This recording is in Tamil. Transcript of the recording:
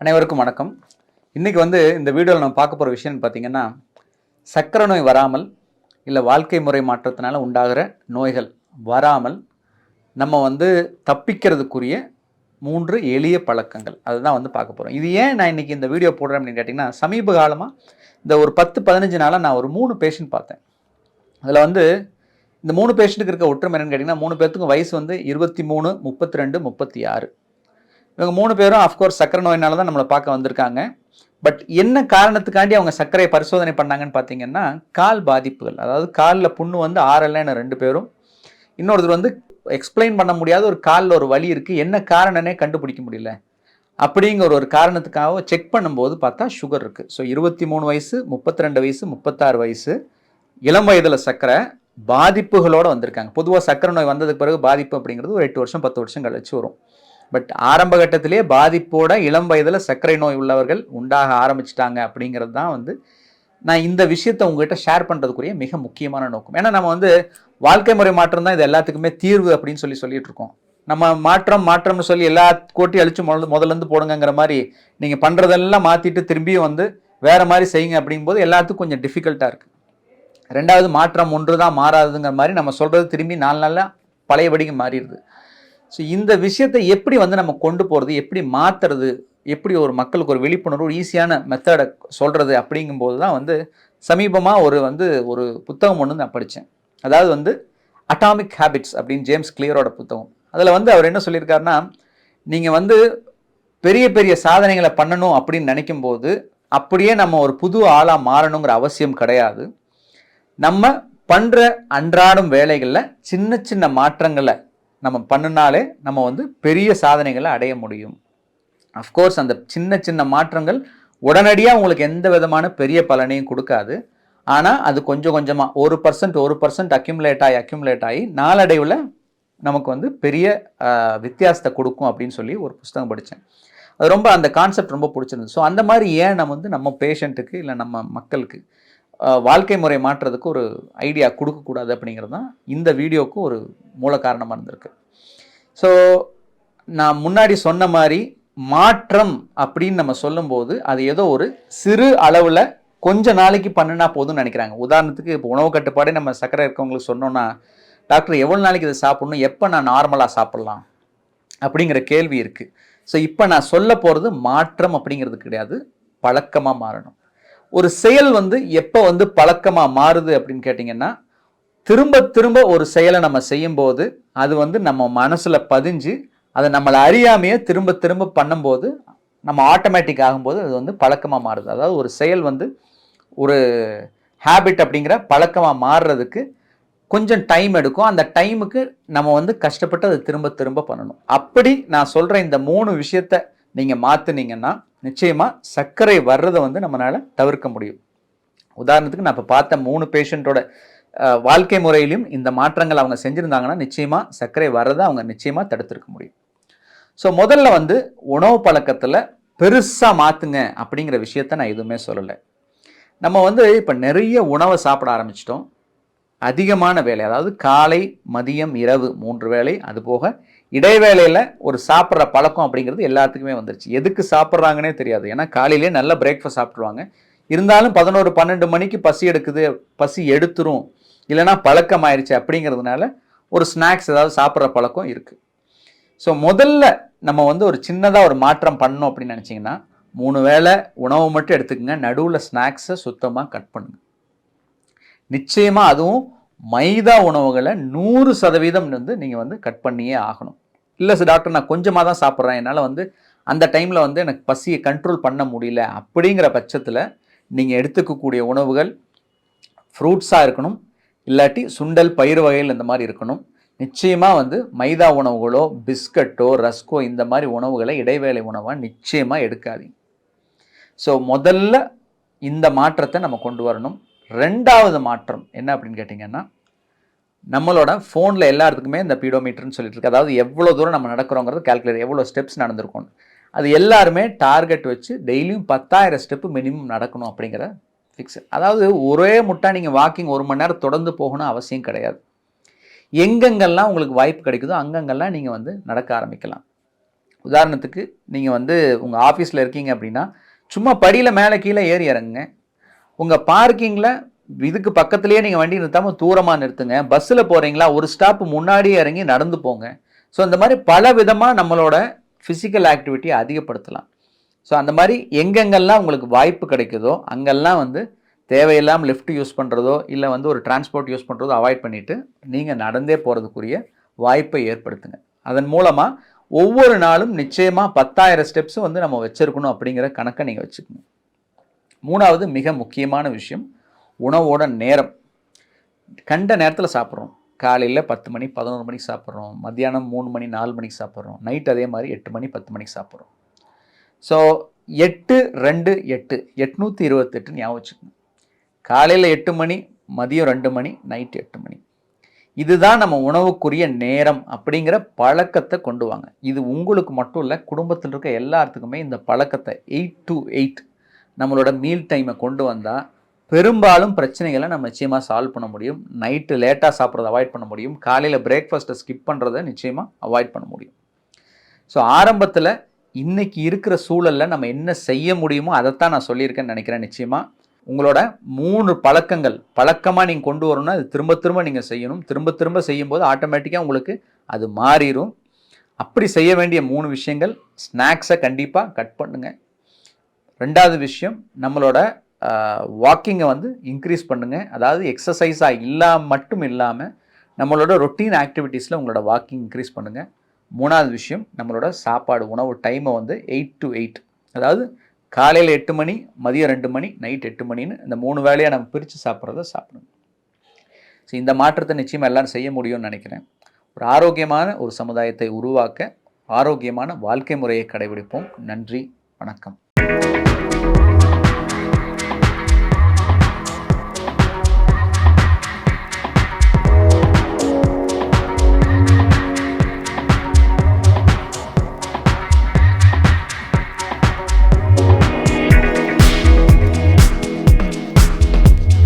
அனைவருக்கும் வணக்கம். இன்றைக்கி வந்து இந்த வீடியோவில் நம்ம பார்க்க போகிற விஷயம்னு பார்த்தீங்கன்னா சக்கரை நோய் வராமல் இல்லை வாழ்க்கை முறை மாற்றத்தினால உண்டாகிற நோய்கள் வராமல் நம்ம வந்து தப்பிக்கிறதுக்குரிய மூன்று எளிய பழக்கங்கள். அதுதான் வந்து பார்க்க போகிறோம் இது ஏன் நான் இன்றைக்கி இந்த வீடியோ போடுறேன் அப்படின்னு கேட்டிங்கன்னா சமீப காலமாக இந்த ஒரு பத்து பதினஞ்சு நாளாக நான் ஒரு மூணு பேஷண்ட் பார்த்தேன். அதில் வந்து இந்த மூணு பேஷண்ட்டுக்கு இருக்க ஒற்றுமை என்னன்னு கேட்டிங்கன்னா மூணு பேர்த்துக்கும் வயசு வந்து இருபத்தி மூணு முப்பத்தி ரெண்டு முப்பத்தி ஆறு. இவங்க மூணு பேரும் அஃப்கோர்ஸ் சக்கரை நோயினால தான் நம்மளை பார்க்க வந்திருக்காங்க. பட் என்ன காரணத்துக்காண்டி அவங்க சர்க்கரையை பரிசோதனை பண்ணாங்கன்னு பார்த்தீங்கன்னா கால் பாதிப்புகள். அதாவது காலில் புண்ணு வந்து ஆறலைன்னு ரெண்டு பேரும். இன்னொருத்தர் வந்து எக்ஸ்பிளைன் பண்ண முடியாத ஒரு காலில் ஒரு வலி இருக்குது என்ன காரணனே கண்டுபிடிக்க முடியல. அப்படிங்கிற ஒரு காரணத்துக்காக செக் பண்ணும்போது பார்த்தா சுகர் இருக்குது ஸோ இருபத்தி மூணு வயசு முப்பத்தி ரெண்டு வயசு முப்பத்தாறு வயசு இளம் வயதில் சர்க்கரை பாதிப்புகளோடு வந்திருக்காங்க. பொதுவாக சர்க்கரை நோய் வந்ததுக்கு பிறகு பாதிப்பு அப்படிங்கிறது ஒரு எட்டு வருஷம் பத்து வருஷம் கழிச்சு வரும். பட் ஆரம்ப கட்டத்திலே பாதிப்போட இளம் வயதில் சர்க்கரை நோய் உள்ளவர்கள் உண்டாக ஆரம்பிச்சிட்டாங்க அப்படிங்கிறது தான் வந்து நான் இந்த விஷயத்தை உங்ககிட்ட ஷேர் பண்ணுறதுக்குரிய மிக முக்கியமான நோக்கம். ஏன்னா நம்ம வந்து வாழ்க்கை முறை மாற்றம் தான் இது எல்லாத்துக்குமே தீர்வு அப்படின்னு சொல்லி சொல்லிட்டு இருக்கோம். நம்ம மாற்றம் மாற்றம்னு சொல்லி எல்லா கோட்டி அழிச்சு முதல்ல முதல்ல இருந்து மாதிரி நீங்கள் பண்ணுறதெல்லாம் மாற்றிட்டு திரும்பியும் வந்து வேற மாதிரி செய்யுங்க அப்படிங்கும்போது எல்லாத்துக்கும் கொஞ்சம் டிஃபிகல்ட்டாக இருக்குது ரெண்டாவது மாற்றம் ஒன்று தான் மாறாதுங்கிற மாதிரி நம்ம சொல்கிறது திரும்பி நாலு நாளில் பழையபடிக்கு மாறிடுது. ஸோ இந்த விஷயத்தை எப்படி வந்து நம்ம கொண்டு போகிறது எப்படி மாற்றுறது எப்படி ஒரு மக்களுக்கு ஒரு விழிப்புணர்வு ஒரு ஈஸியான மெத்தடை சொல்கிறது அப்படிங்கும்போது தான் வந்து சமீபமாக ஒரு வந்து ஒரு புத்தகம் ஒன்று நான் படித்தேன் அதாவது வந்து அட்டாமிக் ஹேபிட்ஸ் அப்படின்னு ஜேம்ஸ் கிளியரோட புத்தகம். அதில் வந்து அவர் என்ன சொல்லியிருக்காருன்னா நீங்கள் வந்து பெரிய பெரிய சாதனைகளை பண்ணணும் அப்படின்னு நினைக்கும் போது அப்படியே நம்ம ஒரு புது ஆளாக மாறணுங்கிற அவசியம் கிடையாது. நம்ம பண்ணுற அன்றாடம் வேலைகளில் சின்ன சின்ன மாற்றங்களை நம்ம பண்ணினாலே நம்ம வந்து பெரிய சாதனைகளை அடைய முடியும். அஃப்கோர்ஸ் அந்த சின்ன சின்ன மாற்றங்கள் உடனடியாக உங்களுக்கு எந்த விதமான பெரிய பலனையும் கொடுக்காது. ஆனால் அது கொஞ்சம் கொஞ்சமாக ஒரு பர்சன்ட் ஒரு பர்சன்ட் அக்யூமுலேட் ஆகி அக்யூமுலேட் ஆகி நாளடைவில் நமக்கு வந்து பெரிய வித்தியாசத்தை கொடுக்கும் அப்படின்னு சொல்லி ஒரு புஸ்தகம் படித்தேன். அது ரொம்ப அந்த கான்செப்ட் ரொம்ப பிடிச்சிருந்தது. ஸோ அந்த மாதிரி ஏன் நம்ம வந்து நம்ம பேஷண்ட்டுக்கு இல்லை நம்ம மக்களுக்கு வாழ்க்கை முறை மாற்றுறதுக்கு ஒரு ஐடியா கொடுக்கக்கூடாது அப்படிங்கிறது தான் இந்த வீடியோவுக்கு ஒரு மூல காரணமாக இருந்திருக்கு. ஸோ நான் முன்னாடி சொன்ன மாதிரி மாற்றம் அப்படின்னு நம்ம சொல்லும்போது அது ஏதோ ஒரு சிறு அளவில் கொஞ்ச நாளைக்கு பண்ணினா போதும்னு நினைக்கிறாங்க. உதாரணத்துக்கு இப்போ உணவு கட்டுப்பாடே நம்ம சர்க்கரை இருக்கவங்களுக்கு சொன்னோன்னா டாக்டர் எவ்வளோ நாளைக்கு இதை சாப்பிடணும்? எப்போ நான் நார்மலாக சாப்பிட்லாம்? அப்படிங்கிற கேள்வி இருக்குது ஸோ இப்போ நான் சொல்ல போகிறது மாற்றம் அப்படிங்கிறது கிடையாது. பழக்கமாக மாறணும். ஒரு செயல் வந்து எப்போ வந்து பழக்கமாக மாறுது அப்படின்னு கேட்டிங்கன்னா திரும்ப திரும்ப ஒரு செயலை நம்ம செய்யும்போது அது வந்து நம்ம மனசில் பதிஞ்சு அதை நம்மளை அறியாமையே திரும்ப திரும்ப பண்ணும்போது நம்ம ஆட்டோமேட்டிக் ஆகும்போது அது வந்து பழக்கமாக மாறுது. அதாவது ஒரு செயல் வந்து ஒரு ஹேபிட் அப்படிங்கிற பழக்கமாக மாறுறதுக்கு கொஞ்சம் டைம் எடுக்கும். அந்த டைமுக்கு நம்ம வந்து கஷ்டப்பட்டு அதை திரும்ப திரும்ப பண்ணணும். அப்படி நான் சொல்கிற இந்த மூணு விஷயத்த நீங்கள் மாற்றினீங்கன்னா நிச்சயமாக சர்க்கரை வர்றதை வந்து நம்மளால் தவிர்க்க முடியும். உதாரணத்துக்கு நான் இப்போ பார்த்த மூணு பேஷண்ட்டோட வாழ்க்கை முறையிலும் இந்த மாற்றங்கள் அவங்க செஞ்சுருந்தாங்கன்னா நிச்சயமாக சர்க்கரை வர்றதை அவங்க நிச்சயமாக தடுத்திருக்க முடியும். ஸோ முதல்ல வந்து உணவு பழக்கத்தில் பெருசாக மாற்றுங்க அப்படிங்கிற விஷயத்த நான் எதுவுமே சொல்லலை. நம்ம வந்து இப்போ நிறைய உணவை சாப்பிட ஆரம்பிச்சிட்டோம். அதிகமான வேலை அதாவது காலை மதியம் இரவு மூன்று வேலை அது போக இடைவேளையில் ஒரு சாப்பிட்ற பழக்கம் அப்படிங்கிறது எல்லாத்துக்குமே வந்துருச்சு. எதுக்கு சாப்பிட்றாங்கன்னே தெரியாது. ஏன்னா காலையிலே நல்ல பிரேக்ஃபாஸ்ட் சாப்பிட்ருவாங்க இருந்தாலும் பதினோரு பன்னெண்டு மணிக்கு பசி எடுக்குது பசி எடுத்துரும் இல்லைன்னா பழக்கம் ஆயிடுச்சு அப்படிங்கிறதுனால ஒரு ஸ்நாக்ஸ் ஏதாவது சாப்பிட்ற பழக்கம் இருக்குது ஸோ முதல்ல நம்ம வந்து ஒரு சின்னதாக ஒரு மாற்றம் பண்ணணும் அப்படின்னு நினச்சிங்கன்னா மூணு வேளை உணவு மட்டும் எடுத்துக்கங்க. நடுவில் ஸ்நாக்ஸை சுத்தமாக கட் பண்ணுங்க. நிச்சயமாக அதுவும் மைதா உணவுகளை நூறு சதவீதம் வந்து நீங்கள் வந்து கட் பண்ணியே ஆகணும். இல்லை சார் டாக்டர் நான் கொஞ்சமாக தான் சாப்பிட்றேன். என்னால் வந்து அந்த டைமில் வந்து எனக்கு பசியை கண்ட்ரோல் பண்ண முடியல. அப்படிங்கிற பட்சத்தில் நீங்கள் எடுத்துக்கக்கூடிய உணவுகள் ஃப்ரூட்ஸாக இருக்கணும். இல்லாட்டி சுண்டல் பயிர் வகைகள் இந்த மாதிரி இருக்கணும். நிச்சயமாக வந்து மைதா உணவுகளோ பிஸ்கட்டோ ரஸ்கோ இந்த மாதிரி உணவுகளை இடைவேளை உணவாக நிச்சயமாக எடுக்காதீங்க. ஸோ முதல்ல இந்த மாற்றத்தை நம்ம கொண்டு வரணும். ரெண்டாவது மாற்றம் என்ன அப்படின்னு கேட்டிங்கன்னா நம்மளோட ஃபோனில் எல்லாத்துக்குமே இந்த பீடோமீட்டர்னு சொல்லிட்டு இருக்கு அதாவது எவ்வளோ தூரம் நம்ம நடக்கிறோங்கிறது கால்குலேட் எவ்வளோ ஸ்டெப்ஸ் நடந்திருக்கும் அது எல்லாருமே டார்கெட் வச்சு டெய்லியும் பத்தாயிரம் ஸ்டெப்பு மினிமம் நடக்கணும் அப்படிங்கிற ஃபிக்ஸ் அதாவது ஒரே முட்டா நீங்கள் வாக்கிங் ஒரு மணி நேரம் தொடர்ந்து போகணும் அவசியம் கிடையாது. எங்கெங்கெல்லாம் உங்களுக்கு வாய்ப்பு கிடைக்குதோ அங்கங்கெல்லாம் நீங்கள் வந்து நடக்க ஆரம்பிக்கலாம். உதாரணத்துக்கு நீங்கள் வந்து உங்கள் ஆஃபீஸில் இருக்கீங்க அப்படின்னா சும்மா படியில் மேலே கீழே ஏறி இறங்குங்க. உங்கள் பார்க்கிங்கில் இதுக்கு பக்கத்துலேயே நீங்கள் வண்டி நிறுத்தாமல் தூரமாக நிறுத்துங்க. பஸ்ஸில் போகிறீங்களா ஒரு ஸ்டாப் முன்னாடியே இறங்கி நடந்து போங்க. ஸோ இந்த மாதிரி பல விதமாக நம்மளோட ஃபிசிக்கல் ஆக்டிவிட்டியை அதிகப்படுத்தலாம். ஸோ அந்த மாதிரி எங்கெங்கெல்லாம் உங்களுக்கு வாய்ப்பு கிடைக்குதோ அங்கெல்லாம் வந்து தேவையில்லாமல் லிஃப்ட் யூஸ் பண்ணுறதோ இல்லை வந்து ஒரு டிரான்ஸ்போர்ட் யூஸ் பண்ணுறதோ அவாய்ட் பண்ணிவிட்டு நீங்கள் நடந்தே போகிறதுக்குரிய வாய்ப்பை ஏற்படுத்துங்க. அதன் மூலமாக ஒவ்வொரு நாளும் நிச்சயமாக பத்தாயிரம் ஸ்டெப்ஸும் வந்து நம்ம வச்சுருக்கணும் அப்படிங்கிற கணக்கை நீங்கள் வச்சுக்கணும் மூணாவது மிக முக்கியமான விஷயம் உணவோட நேரம். கண்ட நேரத்தில் சாப்பிட்றோம். காலையில் பத்து மணி பதினோரு மணிக்கு சாப்பிட்றோம். மத்தியானம் மூணு மணி நாலு மணிக்கு சாப்பிட்றோம். நைட் அதே மாதிரி எட்டு மணி பத்து மணிக்கு சாப்பிட்றோம். ஸோ எட்டு ரெண்டு எட்டு எட்நூற்றி இருபத்தெட்டு ஞாபகம் வச்சுக்கணும். காலையில் எட்டு மணி மதியம் ரெண்டு மணி நைட் எட்டு மணி. இதுதான் நம்ம உணவுக்குரிய நேரம் அப்படிங்கிற பழக்கத்தை கொண்டு வாங்க. இது உங்களுக்கு மட்டும் இல்லை குடும்பத்தில் இருக்க எல்லாத்துக்குமே இந்த பழக்கத்தை எயிட் டு எயிட் நம்மளோட மீல் டைமை கொண்டு வந்தால் பெரும்பாலும் பிரச்சனைகளை நம்ம நிச்சயமாக சால்வ் பண்ண முடியும். நைட்டு லேட்டாக சாப்பிட்றத அவாய்ட் பண்ண முடியும். காலையில் பிரேக்ஃபாஸ்ட்டை ஸ்கிப் பண்ணுறதை நிச்சயமாக அவாய்ட் பண்ண முடியும். ஸோ ஆரம்பத்தில் இன்றைக்கி இருக்கிற சூழலில் நம்ம என்ன செய்ய முடியுமோ அதைத்தான் நான் சொல்லியிருக்கேன்னு நினைக்கிறேன் நிச்சயமாக உங்களோட மூணு பழக்கங்கள் பழக்கமாக நீங்கள் கொண்டு வரணும்னா அது திரும்ப திரும்ப நீங்கள் செய்யணும். திரும்ப திரும்ப செய்யும்போது ஆட்டோமேட்டிக்காக உங்களுக்கு அது மாறிடும் அப்படி செய்ய வேண்டிய மூணு விஷயங்கள் ஸ்நாக்ஸை கண்டிப்பாக கட் பண்ணுங்கள் ரெண்டாவது விஷயம் நம்மளோட வாக்கிங்கை வந்து இன்க்ரீஸ் பண்ணுங்கள் அதாவது எக்ஸசைஸாக இல்லாமல் மட்டும் இல்லாமல் நம்மளோட ரொட்டீன் ஆக்டிவிட்டீஸில் உங்களோட வாக்கிங் இன்க்ரீஸ் பண்ணுங்கள் மூணாவது விஷயம் நம்மளோட சாப்பாடு உணவு டைமை வந்து எயிட் டு எயிட் அதாவது காலையில் எட்டு மணி மதியம் ரெண்டு மணி நைட் எட்டு மணின்னு இந்த மூணு வேலையை நம்ம பிரித்து சாப்பிட்றத சாப்பிடுங்க. ஸோ இந்த மாற்றத்தை நிச்சயமாக எல்லாரும் செய்ய முடியும்னு நினைக்கிறேன். ஒரு ஆரோக்கியமான ஒரு சமுதாயத்தை உருவாக்க ஆரோக்கியமான வாழ்க்கை முறையை கடைபிடிப்போம். நன்றி வணக்கம்.